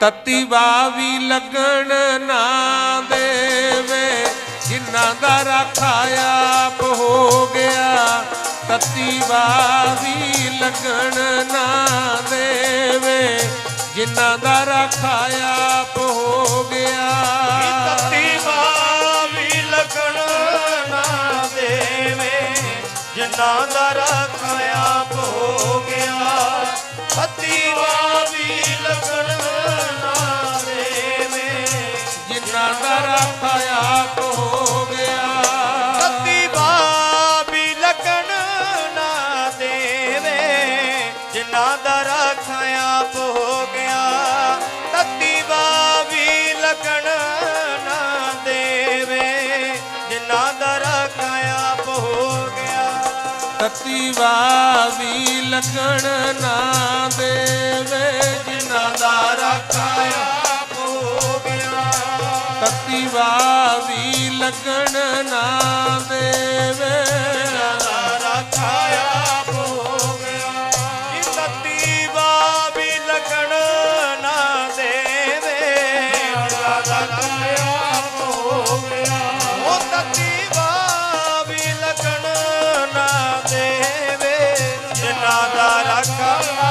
ਤਤੀ ਵੀ ਲੱਗਣ ਨਾ ਦੇਵੇ। ਜਿਨ੍ਹਾਂ ਦਾ ਰਾਖਾ ਆਪ ਹੋ ਗਿਆ, ਤਤੀ ਵੀ ਲੱਗਣ ਨਾ ਦੇਵੇ। ਜਿਨ੍ਹਾਂ ਦਾ ਰਾਖਾ ਆਪ ਹੋ ਗਿਆ। ਤਤੀ ਵੀ ਲੱਗਣ ਨਾ ਦੇਵੇ। ਜਿਨ੍ਹਾਂ ਦਾ ਰੱਖਿਆ ਆਪ ਹੋ ਗਿਆ, ਤਤੀ ਤਤੀ ਵੀ ਲੱਗਣ ਨਾ ਦੇਵੇ ਤਤੀ ਵਾਵੀ ਲੱਗਣ ਨਾ ਦੇਵੇ। ਰਾਰਾ ਖਾਇਆ Come on.